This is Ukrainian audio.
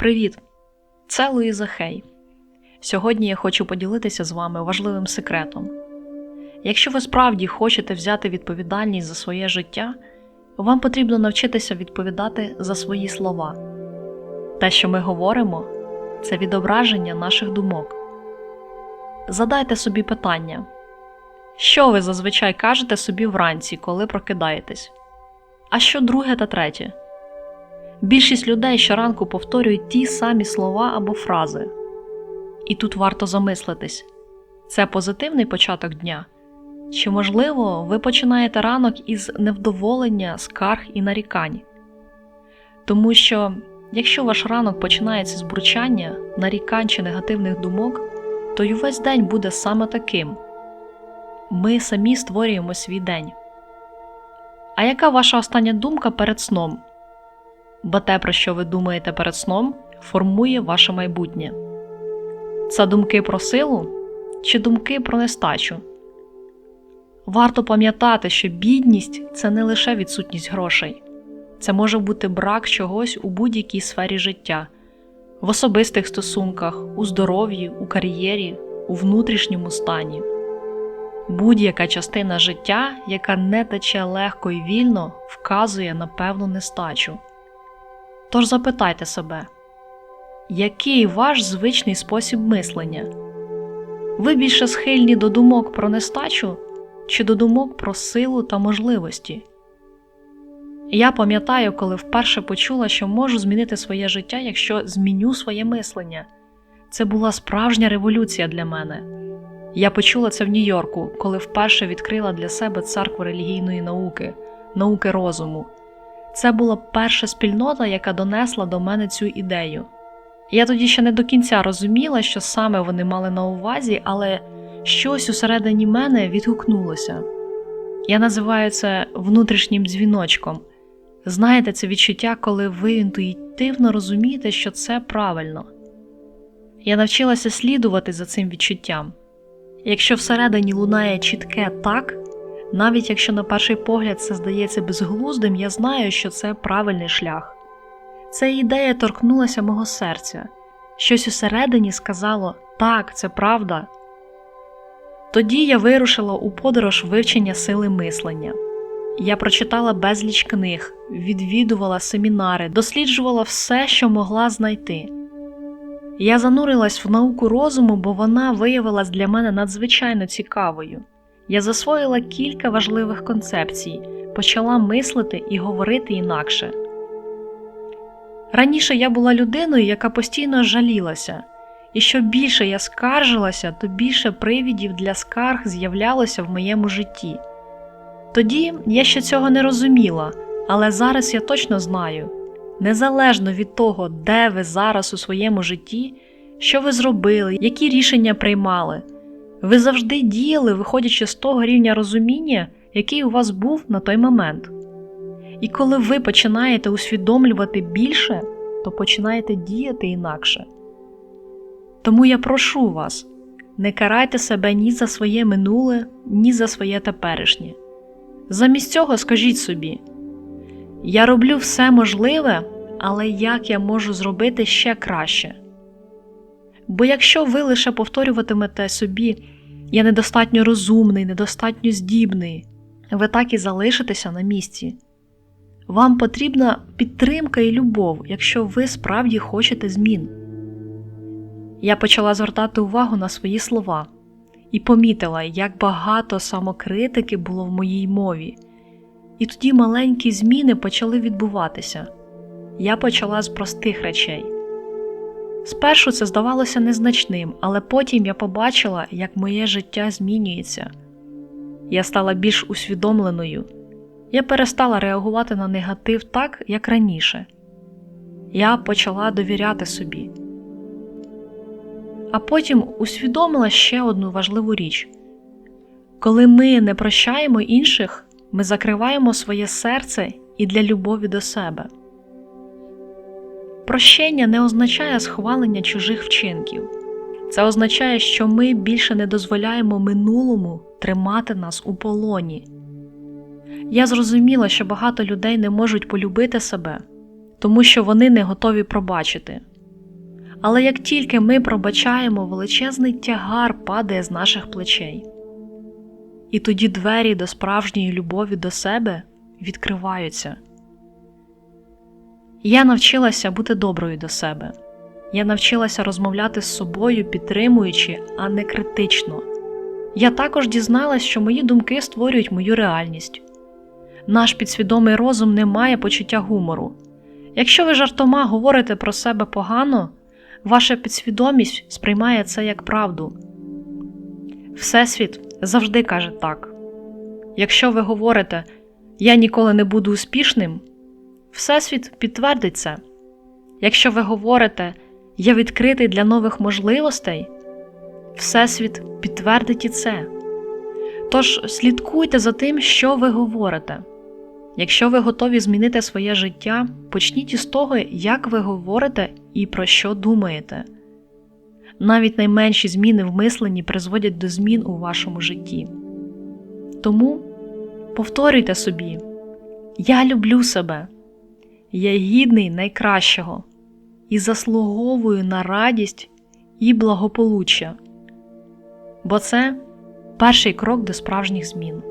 Привіт! Це Луїза Хей. Сьогодні я хочу поділитися з вами важливим секретом. Якщо ви справді хочете взяти відповідальність за своє життя, вам потрібно навчитися відповідати за свої слова. Те, що ми говоримо, це відображення наших думок. Задайте собі питання, що ви зазвичай кажете собі вранці, коли прокидаєтесь? А що друге та третє? Більшість людей щоранку повторюють ті самі слова або фрази. І тут варто замислитись: це позитивний початок дня? Чи, можливо, ви починаєте ранок із невдоволення, скарг і нарікань? Тому що, якщо ваш ранок починається з бурчання, нарікань чи негативних думок, то й увесь день буде саме таким. Ми самі створюємо свій день. А яка ваша остання думка перед сном? Бо те, про що ви думаєте перед сном, формує ваше майбутнє. Це думки про силу чи думки про нестачу. Варто пам'ятати, що бідність це не лише відсутність грошей, це може бути брак чогось у будь-якій сфері життя, в особистих стосунках, у здоров'ї, у кар'єрі, у внутрішньому стані. Будь-яка частина життя, яка не тече легко і вільно, вказує на певну нестачу. Тож запитайте себе, який ваш звичний спосіб мислення? Ви більше схильні до думок про нестачу чи до думок про силу та можливості? Я пам'ятаю, коли вперше почула, що можу змінити своє життя, якщо зміню своє мислення. Це була справжня революція для мене. Я почула це в Нью-Йорку, коли вперше відкрила для себе церкву релігійної науки, науки розуму. Це була перша спільнота, яка донесла до мене цю ідею. Я тоді ще не до кінця розуміла, що саме вони мали на увазі, але щось усередині мене відгукнулося. Я називаю це внутрішнім дзвіночком. Знаєте, це відчуття, коли ви інтуїтивно розумієте, що це правильно. Я навчилася слідувати за цим відчуттям. Якщо всередині лунає чітке так, навіть якщо на перший погляд це здається безглуздим, я знаю, що це правильний шлях. Ця ідея торкнулася мого серця, щось усередині сказало так, це правда. Тоді я вирушила у подорож вивчення сили мислення. Я прочитала безліч книг, відвідувала семінари, досліджувала все, що могла знайти. Я занурилась в науку розуму, бо вона виявилась для мене надзвичайно цікавою. Я засвоїла кілька важливих концепцій, почала мислити і говорити інакше. Раніше я була людиною, яка постійно жалілася, і що більше я скаржилася, то більше привідів для скарг з'являлося в моєму житті. Тоді я ще цього не розуміла, але зараз я точно знаю незалежно від того, де ви зараз у своєму житті, що ви зробили, які рішення приймали, ви завжди діяли, виходячи з того рівня розуміння, який у вас був на той момент. І коли ви починаєте усвідомлювати більше, то починаєте діяти інакше. Тому я прошу вас, не карайте себе ні за своє минуле, ні за своє теперішнє. Замість цього скажіть собі: я роблю все можливе, але як я можу зробити ще краще? Бо якщо ви лише повторюватимете собі, я недостатньо розумний, недостатньо здібний, ви так і залишитеся на місці. Вам потрібна підтримка і любов, якщо ви справді хочете змін. Я почала звертати увагу на свої слова і помітила, як багато самокритики було в моїй мові. І тоді маленькі зміни почали відбуватися. Я почала з простих речей. Спершу це здавалося незначним, але потім я побачила, як моє життя змінюється. Я стала більш усвідомленою. Я перестала реагувати на негатив так, як раніше. Я почала довіряти собі. А потім усвідомила ще одну важливу річ коли ми не прощаємо інших, ми закриваємо своє серце і для любові до себе. Прощення не означає схвалення чужих вчинків. Це означає, що ми більше не дозволяємо минулому тримати нас у полоні. Я зрозуміла, що багато людей не можуть полюбити себе, тому що вони не готові пробачити. Але як тільки ми пробачаємо, величезний тягар падає з наших плечей. І тоді двері до справжньої любові до себе відкриваються. Я навчилася бути доброю до себе. Я навчилася розмовляти з собою, підтримуючи, а не критично. Я також дізналась, що мої думки створюють мою реальність. Наш підсвідомий розум не має почуття гумору. Якщо ви жартома говорите про себе погано, ваша підсвідомість сприймає це як правду. Всесвіт завжди каже так. Якщо ви говорите Я ніколи не буду успішним, Всесвіт підтвердить це. Якщо ви говорите Я відкритий для нових можливостей, Всесвіт підтвердить і це. Тож слідкуйте за тим, що ви говорите. Якщо ви готові змінити своє життя, почніть із того, як ви говорите і про що думаєте. Навіть найменші зміни в мисленні призводять до змін у вашому житті. Тому повторюйте собі: Я люблю себе, я гідний найкращого і заслуговую на радість і благополуччя. Бо це перший крок до справжніх змін.